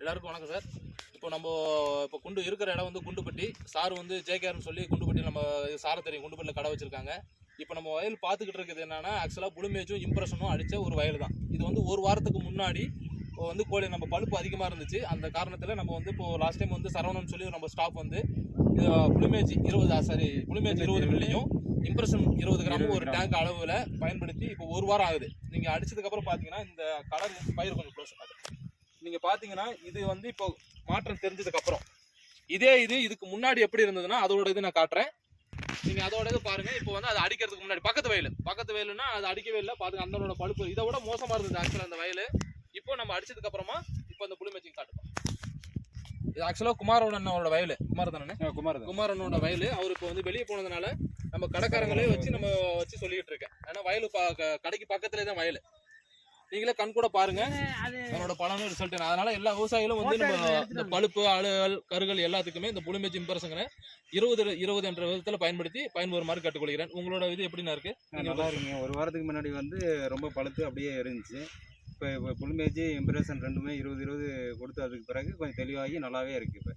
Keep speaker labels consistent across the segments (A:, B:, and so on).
A: எல்லாருக்கும் வணக்கம் சார். இப்போ நம்ம இப்போ குண்டு இருக்கிற இடம் வந்து குண்டுப்பட்டி. சார் வந்து ஜேகேஆர்னு சொல்லி குண்டுப்பட்டி நம்ம சாரை தெரியும். குண்டுப்பட்டியில் கடை வச்சிருக்காங்க. இப்போ நம்ம வயல் பார்த்துக்கிட்டு இருக்குது என்னன்னா ஆக்சுவலாக புளுமேஜும் இம்ப்ரெஷனும் அடித்த ஒரு வயல் தான். இது வந்து ஒரு வாரத்துக்கு முன்னாடி இப்போ வந்து கோழி நம்ம பழுப்பு அதிகமாக இருந்துச்சு. அந்த காரணத்தில் நம்ம வந்து இப்போ லாஸ்ட் டைம் வந்து சரவணன் சொல்லி நம்ம ஸ்டாஃப் வந்து புளுமேஜ் இருபது சாரி புளுமேஜ் இருபது மில்லியும் இம்ப்ரெஷன் இருபது கிராமும் ஒரு டேங்க் அளவில் பயன்படுத்தி இப்போ ஒரு வாரம் ஆகுது. நீங்கள் அடிச்சதுக்கப்புறம் பார்த்தீங்கன்னா இந்த கலர் பயிர் கொஞ்சம் க்ளோஸ் நீங்கள் பார்த்தீங்கன்னா இது வந்து இப்போ மாற்றம் தெரிஞ்சதுக்கு அப்புறம் இதே இது இதுக்கு முன்னாடி எப்படி இருந்ததுன்னா அதோட இது நான் காட்டுறேன். நீங்க அதோட இது பாருங்க. இப்போ வந்து அது அடிக்கிறதுக்கு முன்னாடி பக்கத்து வயல். பக்கத்து வயலுன்னா அது அடிக்கவே இல்லை. பாத்துங்க அந்தனோட பழுப்பு. இதை விட மோசமா இருந்தது ஆக்சுவலா அந்த வயல். இப்போ நம்ம அடிச்சதுக்கு அப்புறமா இப்போ அந்த புளி மேட்சிங் காட்டுப்போம் இது ஆக்சுவலா குமாரோட அண்ணாவோட வயல். குமார் தானே
B: குமார்
A: குமாரனோட வயல். அவர் இப்போ வந்து வெளியே போனதுனால நம்ம கடைக்காரங்களே வச்சு நம்ம வச்சு சொல்லிட்டு இருக்கேன். ஏன்னா வயல் கடைக்கு பக்கத்துலேயே தான் வயல். நீங்களே கண் கூட பாருங்க. அதனோட பலனும் ரிசல்ட் அதனால எல்லா விவசாயிகளும் வந்து நம்ம இந்த பழுப்பு அழுகல் கருகள் எல்லாத்துக்குமே இந்த புளிமேஜ் இம்பரசங்கனை இருபது இருபது என்ற விதத்துல பயன்படுத்தி பயன்பெறுமாறு கேட்டுக்கொள்கிறேன். உங்களோட இது எப்படிண்ணா இருக்கு?
B: நல்லா இருக்குங்க. ஒரு வாரத்துக்கு முன்னாடி வந்து ரொம்ப பழுத்து அப்படியே இருந்துச்சு இப்போ இப்போ புல்மேஜி இம்ப்ரெஷன் ரெண்டுமே இருபது இருபது கொடுத்து அதுக்கு பிறகு கொஞ்சம் தெளிவாகி நல்லாவே இருக்கு இப்போ.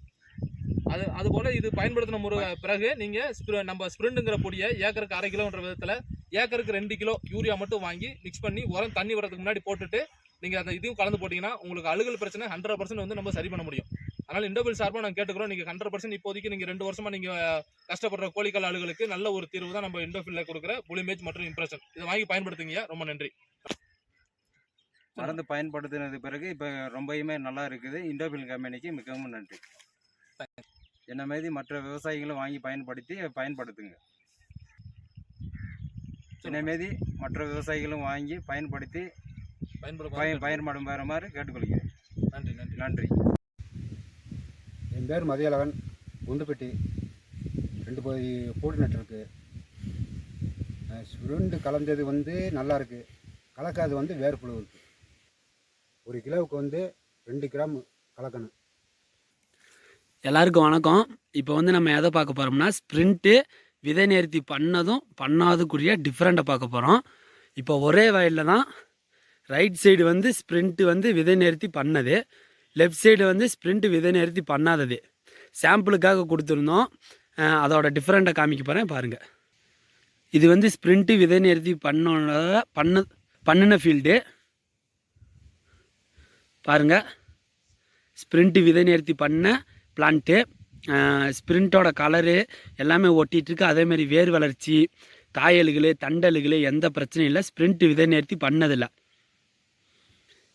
A: அது அது போல இது பயன்படுத்தின முறை பிறகு நீங்க ஸ்ப்ர- நம்ம ஸ்பிரிண்ட்ங்கிற பொடியை ஏக்கருக்கு அரை கிலோன்ற விதத்துல ஏக்கருக்கு ரெண்டு கிலோ யூரியா மட்டும் வாங்கி மிக்ஸ் பண்ணி உரம் தண்ணி வரதுக்கு முன்னாடி போட்டுட்டு நீங்க அந்த இதையும் கலந்து போட்டீங்கன்னா உங்களுக்கு அழுகல் பிரச்சனை ஹண்ட்ரட் பர்சன்ட் வந்து நம்ம சரி பண்ண முடியும். அதனால இண்டபிள் சார்பாக நாங்கள் கேட்டுக்கிறோம். நீங்க ஹண்ட்ரட் பர்சன்ட் இப்போதைக்கு நீங்க ரெண்டு வருஷமா நீங்க கஷ்டப்படுற கோழிக்கால் அழுகலுக்கு நல்ல ஒரு தீர்வு தான் நம்ம இண்டோஃபில்ல கொடுக்குற புலிமேஜ் மற்றும் இம்ப்ரெஷன் இதை வாங்கி பயன்படுத்துங்க. ரொம்ப நன்றி.
B: மருந்து பயன்படுத்தினது பிறகு இப்போ ரொம்பயுமே நல்லா இருக்குது. இண்டோபில் கம்பெனிக்கு மிகவும் நன்றி. என்ன மாதிரி மற்ற விவசாயிகளும் வாங்கி பயன்படுத்தி பயன்படுத்துங்க. மாரி மற்ற விவசாயிகளும் வாங்கி பயன்படுத்தி
A: பயன்படுத்த
B: பயன் பயன்படும் பெறுமாறு கேட்டுக்கொள்கிறேன்.
A: நன்றி நன்றி.
B: நன்றி.
C: என் பேர் மதியழகன். குண்டுப்பட்டி ரெண்டு போய் பூடி நட்டுருக்கு சுருண்டு கலந்தது வந்து நல்லா இருக்கு. கலக்காது வந்து வேர்ப்புழு இருக்கு. ஒரு கிலோவுக்கு வந்து ரெண்டு கிராம் கலக்கணும்.
D: எல்லாருக்கும் வணக்கம். இப்போ வந்து நம்ம எதை பார்க்க போகிறோம்னா ஸ்ப்ரிண்ட்டு விதை நேர்த்தி பண்ணதும் பண்ணாதுக்குரிய டிஃப்ரெண்ட்டை பார்க்க போகிறோம் இப்போ ஒரே வயலில் தான் ரைட் சைடு வந்து ஸ்ப்ரிண்ட்டு வந்து விதை நேர்த்தி பண்ணது. லெஃப்ட் சைடு வந்து ஸ்ப்ரிண்ட்டு விதை நேர்த்தி பண்ணாதது. சாம்பிளுக்காக கொடுத்துருந்தோம். அதோட டிஃப்ரெண்ட்டை காமிக்க போகிறேன் பாருங்கள் இது வந்து ஸ்ப்ரிண்ட்டு விதை நேர்த்தி பண்ண பண்ண பண்ணின ஃபீல்டு பாருங்கள் ஸ்ப்ரிண்ட்டு விதை நேர்த்தி பண்ண பிளான்ட்டு ஸ்ப்ரிண்ட்டோட கலரு எல்லாமே ஒட்டிகிட்ருக்கு அதேமாரி வேர் வளர்ச்சி காயல்கள் தண்டல்கள் எந்த பிரச்சனையும் இல்லை. ஸ்ப்ரிண்ட் விதை நேர்த்தி பண்ணதில்லை.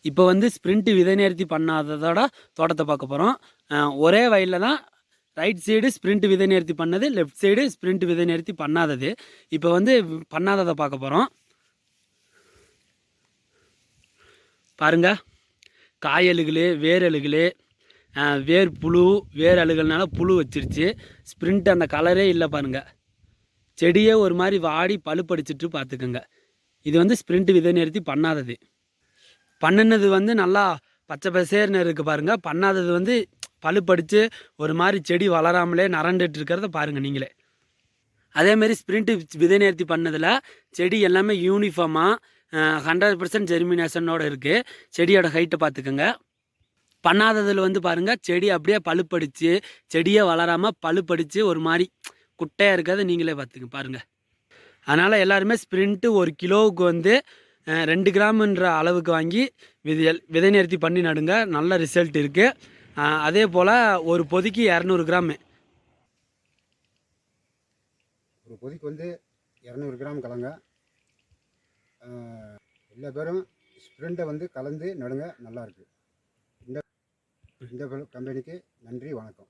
D: இப்போ வந்து ஸ்ப்ரிண்ட்டு விதை நேர்த்தி பண்ணாததோட தோட்டத்தை பார்க்க போகிறோம் ஒரே வயலில் தான் ரைட் சைடு ஸ்ப்ரிண்ட் விதை நேர்த்தி பண்ணது லெஃப்ட் சைடு ஸ்ப்ரிண்ட் விதை நேர்த்தி பண்ணாதது. இப்போ வந்து பண்ணாததை பார்க்க போகிறோம் பாருங்க. காயலுகள் வேரலுகள் வேர் புழு வேர் அழுகல்னால புழு வச்சிருச்சு. ஸ்ப்ரிண்ட் அந்த கலரே இல்லை பாருங்க. செடியே ஒரு மாதிரி வாடி பழுப்படிச்சிட்டு பார்த்துக்கோங்க இது வந்து ஸ்ப்ரிண்ட் விதை நிறுத்தி பண்ணாதது. பண்ணுனது வந்து நல்லா பச்சை பசேர்னு இருக்குது பாருங்கள் பண்ணாதது வந்து பழுப்படிச்சு ஒரு மாதிரி செடி வளராமலே நரண்டுட்டு இருக்கிறத பாருங்கள் நீங்களே. அதேமாரி ஸ்ப்ரிண்ட் விதை நேர்த்தி பண்ணதில் செடி எல்லாமே யூனிஃபார்மாக ஹண்ட்ரட் பர்சன்ட் ஜெர்மினேஷனோட இருக்குது செடியோட ஹைட்டை பார்த்துக்கோங்க பண்ணாததில் வந்து பாருங்கள் செடி அப்படியே பழுப்படிச்சு செடியே வளராமல் பழுப்படிச்சு ஒரு மாதிரி குட்டையாக இருக்கிறத நீங்களே பார்த்துங்க பாருங்கள் அதனால் எல்லாருமே ஸ்ப்ரிண்ட்டு ஒரு கிலோவுக்கு வந்து ரெண்டு கிராம்ன்ற அளவுக்கு வாங்கி விதை விதை நிறுத்தி பண்ணி நடுங்க. நல்ல ரிசல்ட் இருக்குது அதே போல் ஒரு பொதிக்கு இரநூறு கிராமு.
C: ஒரு பொதிக்கு வந்து இரநூறு கிராம் கலங்க. எல்லா பேரும் ஸ்ப்ரிண்டை வந்து கலந்து நடுங்க. நல்லாயிருக்கு இந்த கம்பெனிக்கு நன்றி வணக்கம்.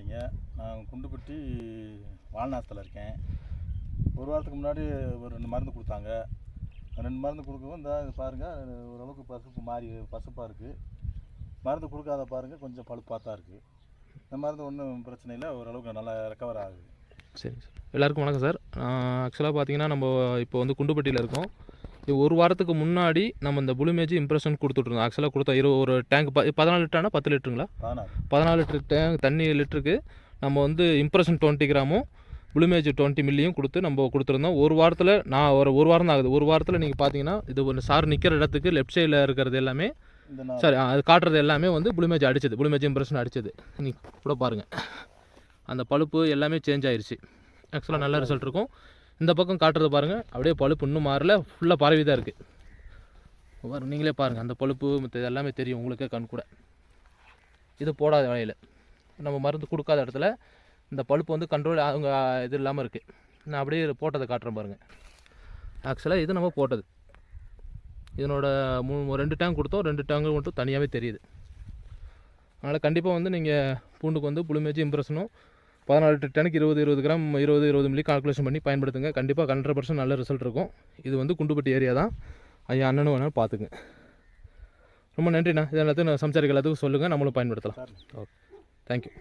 E: நீங்கள் நான் குண்டுப்பட்டி வால்நாசத்தில் இருக்கேன். ஒரு வாரத்துக்கு முன்னாடி ஒரு ரெண்டு மருந்து கொடுத்தாங்க. ரெண்டு மருந்து கொடுக்கவும் இந்த இது பாருங்கள் ஓரளவுக்கு பசுப்பு மாறி பசுப்பாக இருக்குது மருந்து கொடுக்காத பாருங்கள் கொஞ்சம் பழுப்பாக தான் இருக்குது இந்த மருந்து ஒன்றும் பிரச்சனை இல்லை ஓரளவுக்கு நல்லா ரெக்கவர் ஆகுது.
A: சரி சார். எல்லாருக்கும் வணக்கம் சார். ஆக்சுவலாக பார்த்தீங்கன்னா நம்ம இப்போ வந்து குண்டுப்பட்டியில் இருக்கோம். இது ஒரு வாரத்துக்கு முன்னாடி நம்ம இந்த புளுமேஜ் இம்ப்ரெஷன் கொடுத்துட்ருந்தோம். ஆக்சுவலாக கொடுத்தோம் இரு ஒரு டேங்க் ப பதினாலு லிட்டரானா பத்து லிட்டருங்களா? பதினாலு லிட்டர் டேங்க் தண்ணி லிட்டருக்கு. நம்ம வந்து இம்ப்ரெஷன் டுவெண்ட்டி கிராமும் புளுமேஜ் டுவெண்ட்டி மில்லியும் கொடுத்து நம்ம கொடுத்துருந்தோம். ஒரு வாரத்தில் நான் ஒரு ஒரு வாரம் தான் ஆகுது. ஒரு வாரத்தில் நீங்கள் பார்த்தீங்கன்னா இது ஒன்று சார் நிற்கிற இடத்துக்கு லெஃப்ட் சைடில் இருக்கிறது எல்லாமே சரி அது காட்டுறது எல்லாமே வந்து புளிமேஜ் அடிச்சது. புளிமேஜ் இம்ப்ரெஷன் அடிச்சது. நீ கூட பாருங்கள் அந்த பழுப்பு எல்லாமே சேஞ்ச் ஆயிருச்சு. ஆக்சுவலாக நல்ல ரிசல்ட் இருக்கும். இந்த பக்கம் காட்டுறது பாருங்கள் அப்படியே பழுப்பு இன்னும் மாறல. ஃபுல்லாக பரவி தான் இருக்குது பாருங்க நீங்களே பாருங்கள் அந்த பழுப்பு மற்ற எல்லாமே தெரியும். உங்களுக்கே கண் கூட. இது போடாத வகையில் நம்ம மருந்து கொடுக்காத இடத்துல இந்த பழுப்பு வந்து கண்ட்ரோல் அவங்க இது இல்லாமல் இருக்குது நான் அப்படியே போட்டதை காட்டுறேன் பாருங்கள் ஆக்சுவலாக இது நம்ம போட்டது. இதனோட மூணு ரெண்டு டேங்க் கொடுத்தோம். ரெண்டு டேங்கு மட்டும் தனியாகவே தெரியுது. அதனால் கண்டிப்பாக வந்து நீங்கள் பூண்டுக்கு வந்து புளிமேஜி இம்ப்ரெஷனும் பதினாலு டனுக்கு இருபது இருபது கிராம் இருபது இருபது மில்லி கால்குலேஷன் பண்ணி பயன்படுத்துங்க. கண்டிப்பாக ஹண்ட்ரட் பர்சன்ட் நல்ல ரிசல்ட் இருக்கும். இது வந்து குண்டுப்பட்டி ஏரியா தான். ஐயா அண்ணனும் வேணாலும் பார்த்துங்க. ரொம்ப நன்றிண்ணா. இது எல்லாத்தையும் சம்சாரிக்க எல்லாத்துக்கும் சொல்லுங்கள் நம்மளும் பயன்படுத்தலாம். Okay thank you